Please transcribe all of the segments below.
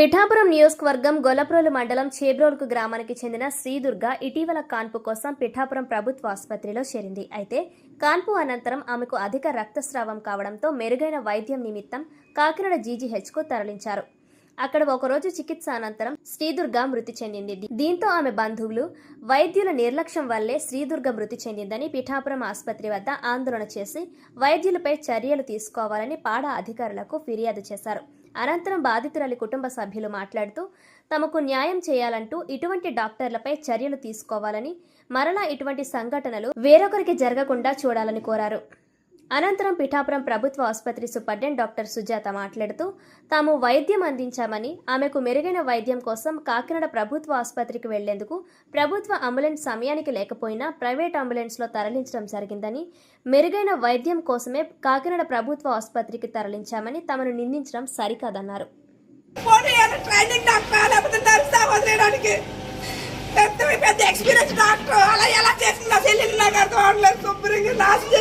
పిఠాపురం నియోజకవర్గం గొల్లప్రోలు మండలం చేబ్రోల్కు గ్రామానికి చెందిన శ్రీదుర్గ ఇటీవల కాన్పు కోసం పిఠాపురం ప్రభుత్వ ఆసుపత్రిలో చేరింది. అయితే కాన్పు అనంతరం ఆమెకు అధిక రక్తస్రావం కావడంతో మెరుగైన వైద్యం నిమిత్తం కాకినాడ జీజీహెచ్కు తరలించారు. అక్కడ ఒకరోజు చికిత్స అనంతరం శ్రీదుర్గ మృతి చెందింది. దీంతో ఆమె బంధువులు వైద్యుల నిర్లక్ష్యం వల్లే శ్రీదుర్గ మృతి చెందిందని పిఠాపురం ఆసుపత్రి వద్ద ఆందోళన చేసి వైద్యులపై చర్యలు తీసుకోవాలని పాడా అధికారులకు ఫిర్యాదు చేశారు. అనంతరం బాధితురాలి కుటుంబ సభ్యులు మాట్లాడుతూ తమకు న్యాయం చేయాలంటూ ఇటువంటి డాక్టర్లపై చర్యలు తీసుకోవాలని మరలా ఇటువంటి సంఘటనలు వేరొకరికి జరగకుండా చూడాలని కోరారు. అనంతరం పిఠాపురం ప్రభుత్వ ఆసుపత్రి సూపరింటెండెంట్ డాక్టర్ సుజాత మాట్లాడుతూ తాము వైద్యం అందించామని ఆమెకు మెరుగైన వైద్యం కోసం కాకినాడ ప్రభుత్వ ఆసుపత్రికి వెళ్ళేందుకు ప్రభుత్వ అంబులెన్స్ సమయానికి లేకపోయినా ప్రైవేట్ అంబులెన్స్లో తరలించడం జరిగిందని మెరుగైన వైద్యం కోసమే కాకినాడ ప్రభుత్వ ఆసుపత్రికి తరలించామని తమను నిందించడం సరికాదన్నారు. Training doctor? లేకపోతే నర్స్ వదిలేయడానికి? పెద్ద పెద్ద ఎక్స్పీరియన్స్ డాక్టర్. అలా ఎలా చేసింది? తెలియదు నాకు అర్థం అవట్లేదు శుభ్రంగా నాశనం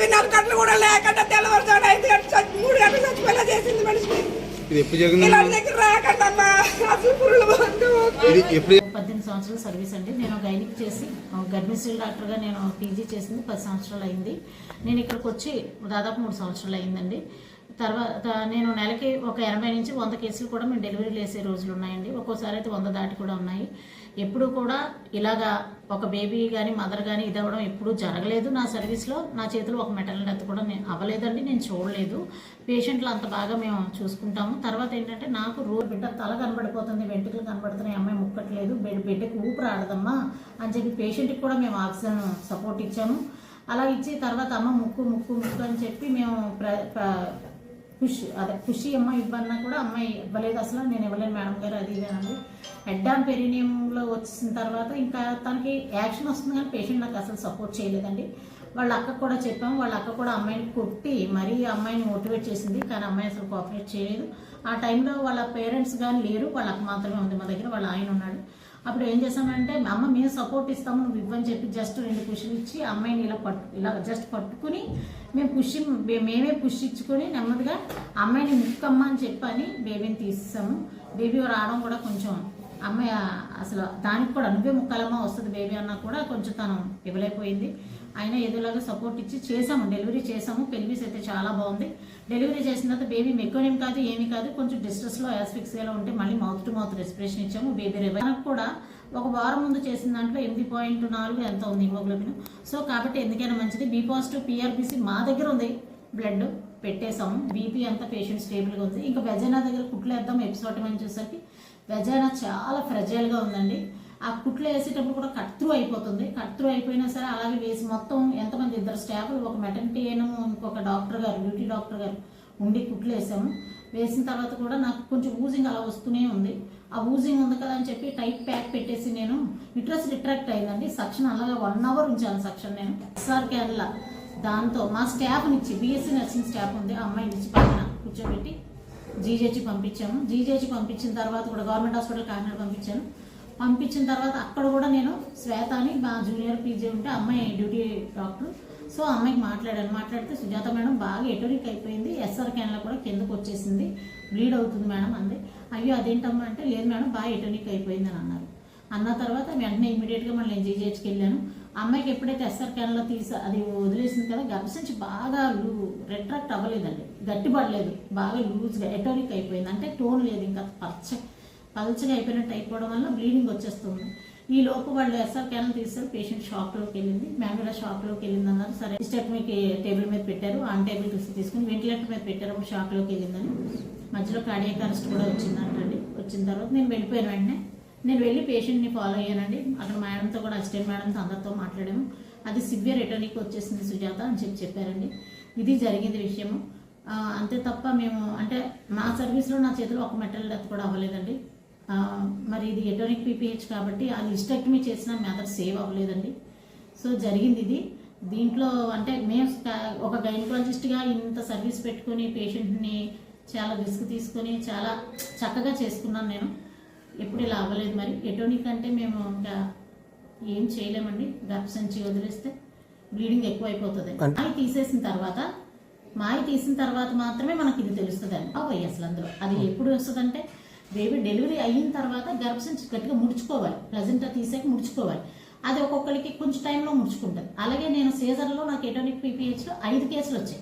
ఇరవై నాలుగు గంటలు కూడా లేకుండా తెల్లవారుజామున ఐదు గంటలు చచ్చి మూడు గంటలు చచ్చిపోయేలా చేసింది మనిషిని. ఇది ఎప్పుడు జరిగింది? ఇలాంటి దగ్గర రాకండి అమ్మా. అసలు పురులు బంధు ఇది ఎప్పుడు పద్దెనిమిది సంవత్సరాల సర్వీస్ అండి. నేను గైనిక్ చేసి గర్భిణీ స్త్రీ డాక్టర్గా నేను పీజీ చేసింది. పది సంవత్సరాలు అయింది. నేను ఇక్కడికి వచ్చి దాదాపు మూడు సంవత్సరాలు అయిందండి. తర్వాత నేను నెలకి ఒక ఎనభై నుంచి వంద కేసులు కూడా మేము డెలివరీలు వేసే రోజులు ఉన్నాయండి. ఒక్కోసారి అయితే వంద దాటి కూడా ఉన్నాయి. ఎప్పుడు కూడా ఇలాగా ఒక బేబీ కానీ మదర్ కానీ ఇది అవ్వడం ఎప్పుడూ జరగలేదు నా సర్వీస్లో నా చేతిలో ఒక మెటల్ డెత్ కూడా నేను అవ్వలేదండి నేను చూడలేదు. పేషెంట్లు అంత బాగా మేము చూసుకుంటాము. తర్వాత ఏంటంటే నాకు రోజు బిడ్డ తల కనబడిపోతుంది వెంట్రుకలు కనబడుతున్నాయి అమ్మాయి ముక్కట్లేదు బిడ్డ బిడ్డకు ఊపిరి ఆడదమ్మా అని చెప్పి పేషెంట్కి కూడా మేము ఆక్సిజన్ సపోర్ట్ ఇచ్చాము. అలా ఇచ్చి తర్వాత అమ్మ ముక్కు ముక్కు ముక్కు అని చెప్పి మేము ప్ర- ఖుషి అదే ఖుషి అమ్మాయి ఇవ్వన్నా కూడా అమ్మాయి ఇవ్వలేదు. అసలు నేను ఇవ్వలేను మేడం గారు అది ఇదేనండి అని హెడ్ పెరినియంలో వచ్చిన తర్వాత ఇంకా తనకి యాక్షన్ వస్తుంది కానీ పేషెంట్ నాకు అసలు సపోర్ట్ చేయలేదండి. వాళ్ళ అక్క కూడా చెప్పాము వాళ్ళ అక్క కూడా అమ్మాయిని కొట్టి మరీ అమ్మాయిని మోటివేట్ చేసింది కానీ అమ్మాయి అసలు కోఆపరేట్ చేయలేదు. ఆ టైంలో వాళ్ళ పేరెంట్స్ కానీ లేరు వాళ్ళ అక్క మాత్రమే ఉంది మా దగ్గర వాళ్ళ ఆయన ఉన్నాడు. అప్పుడు ఏం చేసామంటే అమ్మ మేము సపోర్ట్ ఇస్తాము నువ్వు ఇవ్వని చెప్పి జస్ట్ రెండు పుష్లు ఇచ్చి అమ్మాయిని ఇలా పట్టు ఇలా జస్ట్ పట్టుకుని మేము పుష్ మేమే పుష్ ఇచ్చుకొని నెమ్మదిగా అమ్మాయిని ముక్కమ్మ అని చెప్పని బేబీని తీసేసాము. బేబీ రావడం కూడా కొంచెం అమ్మాయి అసలు దానికి కూడా నువ్వే ముక్కలమ్మ వస్తుంది బేబీ అన్నా కూడా కొంచెం తను ఇవ్వలేకపోయింది. అయినా ఏదోలాగా సపోర్ట్ ఇచ్చి చేసాము డెలివరీ చేసాము పెల్విస్ అయితే చాలా బాగుంది. డెలివరీ చేసిన తర్వాత బేబీ మెక్కోనేం కాదు ఏమీ కాదు కొంచెం డిస్ట్రెస్లో యాస్ఫిక్సియాలో ఉంటే మళ్ళీ మౌత్ టు మౌత్ రెస్పిరేషన్ ఇచ్చాము. బేబీ రివర్ మనకు కూడా ఒక వారం ముందు చేసిన దాంట్లో ఎనిమిది పాయింట్ నాలుగు ఎంత ఉంది హిమోగ్లోబిన్ సో కాబట్టి ఎందుకైనా మంచిది. బీ పాజిటివ్ పిఆర్బిసి మా దగ్గర ఉంది. బ్లడ్ పెట్టేసాము బీపీ అంతా పేషెంట్ స్టేబుల్గా ఉంది. ఇంకా వెజైనా దగ్గర కుట్లు వేద్దాం ఎపిసోడ్ అని చూసరికి వెజైనా చాలా ఫ్రెజైల్గా ఉందండి. ఆ కుట్లు వేసేటప్పుడు కూడా కట్ త్రూ అయిపోతుంది. కట్ త్రూ అయిపోయినా సరే అలాగే వేసి మొత్తం ఎంతమంది ఇద్దరు స్టాఫ్లు ఒక మెటర్నిటీ అయినా ఇంకొక డాక్టర్ గారు బ్యూటీ డాక్టర్ గారు ఉండి కుట్లు వేసాము. వేసిన తర్వాత కూడా నాకు కొంచెం ఊజింగ్ అలా వస్తూనే ఉంది. ఆ ఊజింగ్ ఉంది కదా అని చెప్పి టైట్ ప్యాక్ పెట్టేసి నేను విట్రస్ రిట్రాక్ట్ అయిందండి. సక్షన్ అలాగా వన్ అవర్ ఉంచాను సక్షన్ నేను. ఎస్ఆర్ క్యాన్లా దాంతో మా స్టాఫ్ ఇచ్చి బీఎస్సీ నర్సింగ్ స్టాఫ్ ఉంది ఆ అమ్మాయి నుంచి పక్కన కూర్చోబెట్టి జీజేచి పంపించాము. జీజేచి పంపించిన తర్వాత కూడా గవర్నమెంట్ హాస్పిటల్ కాకినాడ పంపించాను. పంపించిన తర్వాత అక్కడ కూడా నేను శ్వేత అని మా జూనియర్ పీజీ ఉంటే అమ్మాయి డ్యూటీ డాక్టర్. సో అమ్మాయికి మాట్లాడాను. మాట్లాడితే సుజాత మేడం బాగా ఎటోరిక్ అయిపోయింది. ఎస్ఆర్ క్యాన్లో కూడా కిందకు వచ్చేసింది. బ్లీడ్ అవుతుంది మేడం అంది. అయ్యో అదేంటమ్మా అంటే లేదు మేడం బాగా ఎటోనిక్ అయిపోయింది అని అన్నారు. అన్న తర్వాత వెంటనే ఇమీడియట్గా మళ్ళీ నేను జీజేహెచ్కి వెళ్ళాను. అమ్మాయికి ఎప్పుడైతే ఎస్ఆర్ క్యాన్లో తీసా అది వదిలేసింది కదా గర్భసంచి బాగా లూ రెట్రాక్ట్ అవ్వలేదండి. గట్టిపడలేదు. బాగా లూజ్గా ఎటోనిక్ అయిపోయింది. అంటే టోన్ లేదు ఇంకా పచ్చ పల్చగా అయిపోయినట్టు అయిపోవడం వల్ల బ్లీడింగ్ వచ్చేస్తుంది. ఈ లోపు వాళ్ళు ఎస్ఆర్ క్యాన్లు తీస్తారు పేషెంట్ షాక్లోకి వెళ్ళింది. మ్యామ్ కూడా షాప్లోకి వెళ్ళింది అన్నారు సరే స్టెప్ మీకు టేబుల్ మీద పెట్టారు? ఆన్ టేబుల్ తీసి తీసుకుని వెంటిలేటర్ మీద పెట్టారు షాప్లోకి వెళ్ళిందని. మధ్యలో కార్డియాక్ అరెస్ట్ కూడా వచ్చిందంటండి. వచ్చిన తర్వాత నేను వెళ్ళిపోయాను వెంటనే. నేను వెళ్ళి పేషెంట్ని ఫాలో అయ్యానండి. అక్కడ మేడంతో కూడా అసిస్టెంట్ మేడంతో అందరితో మాట్లాడాము. అది సివియర్ రిటర్నీకి వచ్చేసింది సుజాత అని చెప్పి చెప్పారండి. ఇది జరిగింది విషయము. అంతే తప్ప మేము అంటే మా సర్వీస్లో నా చేతిలో ఒక మెటల్ డెత్ కూడా అవ్వలేదండి. మరి ఇది ఎటోనిక్ పీపీహెచ్ కాబట్టి అది హిస్టెక్టమీ చేసిన మెథడ్ సేవ్ అవ్వలేదండి. సో జరిగింది ఇది. దీంట్లో అంటే మేము ఒక గైనకాలజిస్ట్గా ఇంత సర్వీస్ పెట్టుకుని పేషెంట్ని చాలా రిస్క్ తీసుకొని చాలా చక్కగా చేసుకున్నాను నేను. ఎప్పుడు ఇలా అవ్వలేదు మరి. ఎటోనిక్ అంటే మేము ఇంకా ఏం చేయలేమండి. గర్భసంచి వదిలేస్తే బ్లీడింగ్ ఎక్కువ అయిపోతుంది అంటే- అది తీసేసిన తర్వాత మాయ తీసిన తర్వాత మాత్రమే మనకి ఇది తెలుస్తుంది అండి అవ్వయి అసలు అందులో. అది ఎప్పుడు వస్తుందంటే బేబీ డెలివరీ అయిన తర్వాత గర్భసంచి గట్టిగా ముడుచుకోవాలి. ప్లజెంటా తీసాక ముడుచుకోవాలి. అది ఒక్కొక్కరికి కొంచెం టైంలో ముడుచుకుంటుంది. అలాగే నేను సీజర్లో నాకు ఎటోనిక్ పీపీహెచ్లో ఐదు కేసులు వచ్చాయి.